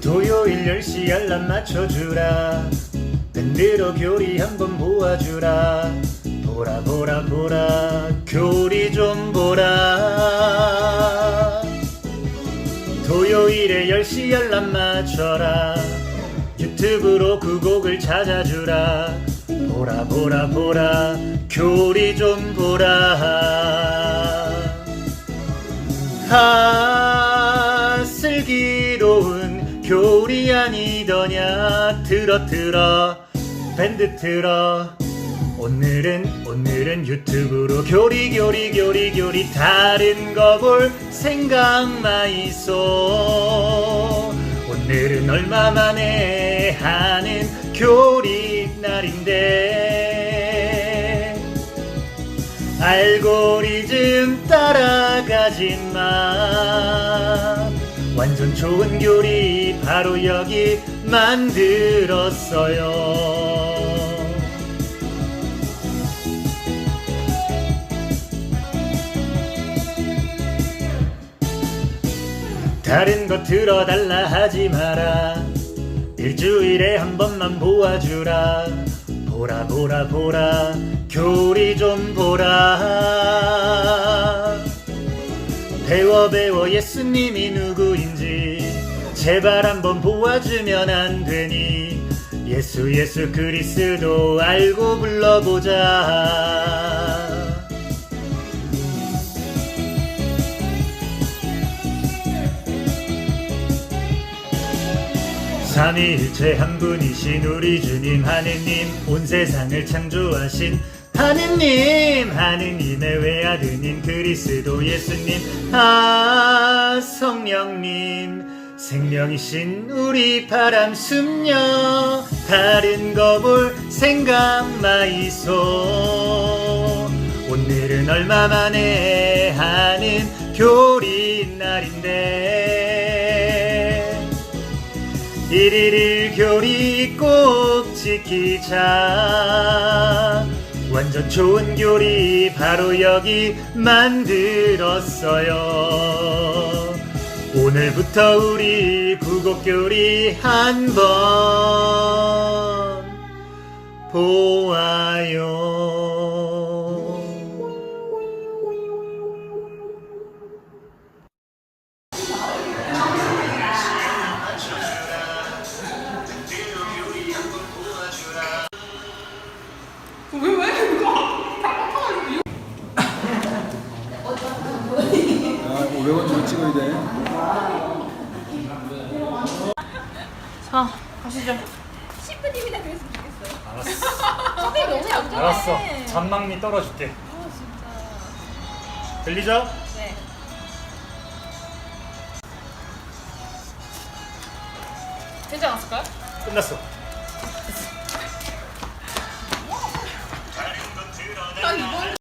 토요일 10시 알람 맞춰주라. 밴드로 교리 한번 보아주라. 보라 보라 보라. 교리 좀 보라. 토요일에 10시 알람 맞춰라. 유튜브로 그 곡을 찾아주라. 보라 보라 보라. 교리 좀 보라. 아 아니더냐? 들어 들어. 밴드 틀어. 오늘은 오늘은 유튜브로 교리 교리 교리 교리 다른 거 볼 생각만 있어. 오늘은 얼마 만에 하는 교리 날인데. 알고리즘 따라가진 마 완전 좋은 교리 바로 여기 만들었어요. 다른 거 들어달라 하지 마라. 일주일에 한 번만 보아주라. 보라 보라 보라. 교리 좀 보라. 배워 배워. 예수님이 누구인지 제발 한번 보아주면 안 되니? 예수 예수 그리스도 알고 불러보자. 삼위일체 한 분이신 우리 주님 하느님 온 세상을 창조하신 하느님 하느님의 외아드님 그리스도 예수님 아 성령님 생명이신 우리 바람 숨녀 다른 거 볼 생각만 있어 오늘은 얼마 만에 하는 교리 날인데. 일일일 교리 꼭 지키자. 완전 좋은 교리 바로 여기 만들었어요 오늘부터 우리 구곡교리 한번 보아요 500원 주고 찍어야 돼. 자, 가시죠. 신부님이나 그랬으면 좋겠어요. 알았어 선생님 너무 얌전해. 알았어 잔망미 떨어줄게 아 진짜. 들리죠? 네. 되지 않았을까요? 끝났어 아 이번